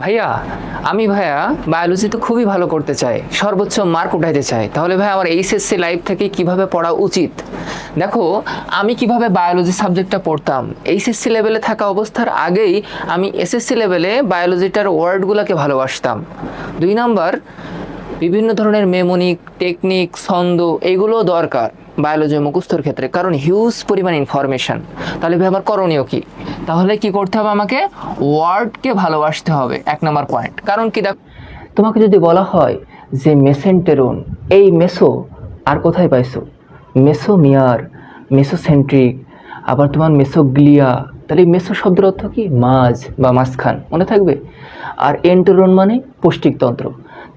ভাইয়া, আমি ভাইয়া বায়োলজি তো খুবই ভালো করতে চাই, সর্বোচ্চ মার্ক উঠাইতে চাই। তাহলে ভাই আমার এইচএসসি লাইফ থেকে কীভাবে পড়া উচিত? দেখো, আমি কীভাবে বায়োলজি সাবজেক্টটা পড়তাম? এইচএসসি লেভেলে থাকা অবস্থার আগেই আমি এসএসসি লেভেলে বায়োলজিটার ওয়ার্ডগুলোকে ভালোবাসতাম। দুই নাম্বার বিভিন্ন ধরনের মেমোনিক টেকনিক ছন্দ এগুলো দরকার বায়োলজি মুখস্থর ক্ষেত্রে। কারণ হিউজ পরিমাণ ইনফরমেশন তাহলে ভাই, আমার করণীয় কি? তাহলে কি করতে হবে আমাকে? ওয়ার্ডকে ভালোবাসতে হবে, এক নম্বর পয়েন্ট কারণ কি দেখ তোমাকে যদি বলা হয় যে মেসেন্টেরন, এই মেসো আর কোথায় পাইছো? মেসোমিয়ার মেসোসেন্ট্রিক আবার তোমার মেসোগ্লিয়া তাহলে মেসো শব্দের অর্থ কি? মাঝ বা মাঝখান। মনে থাকবে? আর এন্টেরন মানে পৌষ্টিকতন্ত্র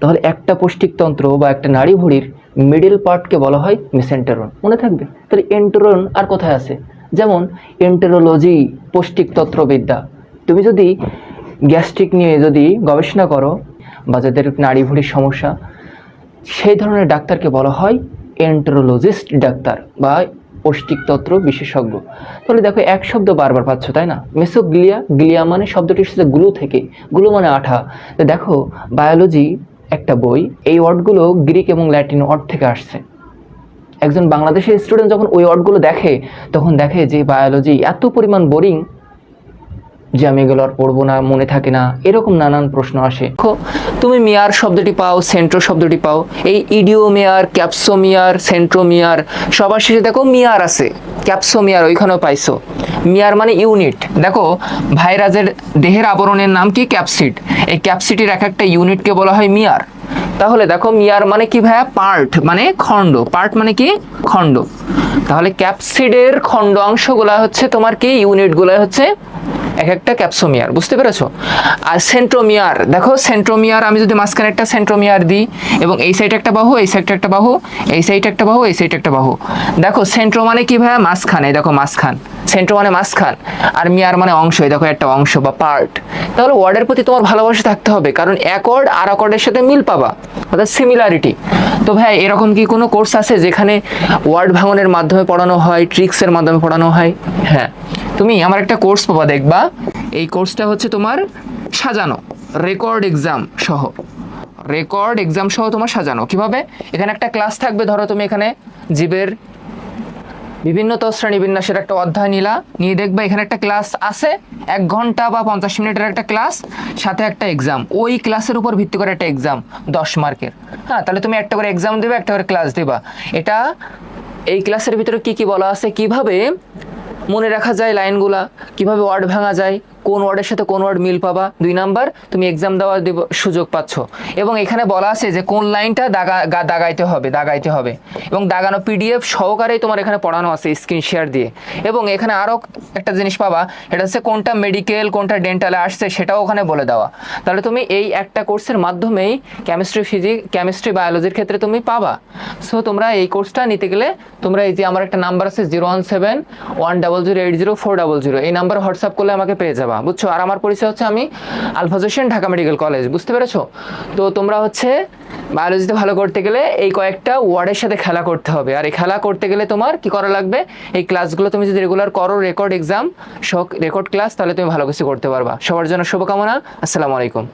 তাহলে একটা পৌষ্টিকতন্ত্র বা একটা নাড়ি ভুঁড়ির মিডল পার্টকে বলা হয় মেসেন্টেরন মনে থাকবে? তাহলে এন্টেরন আর কোথায় আছে? যেমন এন্টেরোলজি পৌষ্টিকতন্ত্রবিদ্যা তুমি যদি গ্যাস্ট্রিক নিয়ে যদি গবেষণা করো বা যাদের নাড়ি ভুঁড়ির সমস্যা, সেই ধরনের ডাক্তারকে বলা হয় এন্টেরোলজিস্ট ডাক্তার বা পৌষ্টিকতন্ত্র বিশেষজ্ঞ। তাহলে দেখো, এক শব্দ বারবার পাচ্ছ, তাই না? মেসোগ্লিয়া গ্লিয়া মানে শব্দটি এসেছে গ্লু থেকে, গ্লু মানে আঠা। দেখো বায়োলজি একটা বই, এই ওয়ার্ডগুলো গ্রিক এবং ল্যাটিন ওয়ার্ড থেকে আসছে। একজন বাংলাদেশের স্টুডেন্ট যখন ওই ওয়ার্ডগুলো দেখে, তখন দেখে যে বায়োলজি এত পরিমাণ বোরিং যে আমি এগুলো আর পড়ব না, মনে থাকে না, এরকম নানান প্রশ্ন আসে। তুমি মেয়ার শব্দটি পাও, সেন্ট্রো শব্দটি পাও, এই ইডিওমেয়ার, ক্যাপসোমিয়ার, সেন্ট্রোমিয়ার সবার শেষে দেখো, মিয়ার আছে, ক্যাপসোমিয়ার, ওইখানেও পাইছো। মিয়ার মানে ইউনিট। দেখো, ভাইরাসের দেহের আবরণের নাম কি? ক্যাপসিড। এই ক্যাপসিটির এক একটা ইউনিটকে বলা হয় মিয়ার। তাহলে দেখো, মিয়ার মানে কি ভাইয়া? পার্ট মানে খণ্ড। পার্ট মানে কি? খণ্ড। তাহলে ক্যাপসিডের খণ্ড অংশগুলা হচ্ছে তোমার কি? ইউনিটগুলো হচ্ছে এক একটা ক্যাপসোমিয়ার, বুঝতে পেরেছ? আর সেন্ট্রোমিয়ার, দেখো সেন্ট্রোমিয়ার, আমি যদি মাঝখানে একটা সেন্ট্রোমিয়ার দিই, এবং এই সাইডে একটা বাহু, এই সাইডে একটা বাহু, এই সাইডে একটা বাহু, এই সাইডে একটা বাহু। দেখো সেন্ট্রো মানে কি ভাইয়া? মাঝখানে, দেখো মাঝখান। সেন্ট্রো মানে মাঝখান, আর মিয়ার মানে অংশ, এই দেখো একটা অংশ বা পার্ট তাহলে ওয়ার্ডের প্রতি তোমার ভালোবাসা থাকতে হবে, কারণ ওয়ার্ড আর ওয়ার্ডের সাথে মিল পাবা, অর্থাৎ সিমিলারিটি তো ভাই এরকম কি কোনো কোর্স আছে যেখানে ওয়ার্ড ভাঙনের মাধ্যমে পড়ানো হয় ট্রিক্সের মাধ্যমে পড়ানো হয়? হ্যাঁ। তুমি আমার একটা কোর্স পাবা, দেখবা। এই কোর্সটা হচ্ছে তোমার সাজানো রেকর্ড এক্সাম সহ। রেকর্ড এক্সাম সহ তোমার সাজানো, কীভাবে? এখানে একটা ক্লাস থাকবে, ধরো তুমি এখানে জীবের বিভিন্ন শ্রেণি বিন্যাসের একটা অধ্যায় নিলা, নিয়ে দেখবে এখানে একটা ক্লাস আছে, এক ঘণ্টা বা পঞ্চাশ মিনিটের একটা ক্লাস সাথে একটা এক্সাম ওই ক্লাসের উপর ভিত্তি করে একটা এক্সাম দশ মার্কের। হ্যাঁ তাহলে তুমি একটা করে এক্সাম দেবে, একটা করে ক্লাস দেবা। এটা এই ক্লাসের ভিতরে কি কি বলা আছে? কীভাবে মনে রাখা যায় লাইনগুলা কীভাবে ওয়ার্ড ভাঙা যায় কোন ওয়ার্ডের সাথে কোন ওয়ার্ড মিল পাবা? দুই নাম্বার, তুমি এক্সাম দেওয়ার সুযোগ পাচ্ছ। এবং এখানে বলা আছে যে কোন লাইনটা দাগা দাগাইতে হবে দাগাইতে হবে। এবং দাগানো পিডিএফ সহকারেই তোমার এখানে পড়ানো আছে স্ক্রিন শেয়ার দিয়ে। এবং এখানে আরও একটা জিনিস পাবা এটা হচ্ছে কোনটা মেডিকেল কোনটা ডেন্টালে আসছে সেটাও ওখানে বলে দেওয়া। তাহলে তুমি এই একটা কোর্সের মাধ্যমেই কেমিস্ট্রি ফিজিক কেমিস্ট্রি বায়োলজির ক্ষেত্রে তুমি পাবা। সো তোমরা এই কোর্সটা নিতে গেলে তোমরা এই যে আমার একটা নাম্বার আছে zero one seven one double zero eight zero four double zero এই নাম্বার হোয়াটসঅ্যাপ করলে আমাকে পেয়ে যাবা। বুঝছ? আর আমার পরিচয় হচ্ছে আমি আলফাজ হোসেন, ঢাকা মেডিকেল কলেজ, বুঝতে পেরেছ? তো তোমরা হচ্ছে বায়োলজিতে ভালো করতে গেলে এই কয়েকটা ওয়ার্ডের সাথে খেলা করতে হবে। আর এই খেলা করতে গেলে তোমার কি করা লাগবে? এই ক্লাসগুলো তুমি যদি রেগুলার করো রেকর্ড এক্সাম শখ রেকর্ড ক্লাস তাহলে তুমি ভালো কিছু করতে পারবা। সবার জন্য শুভকামনা। আসসালামু আলাইকুম।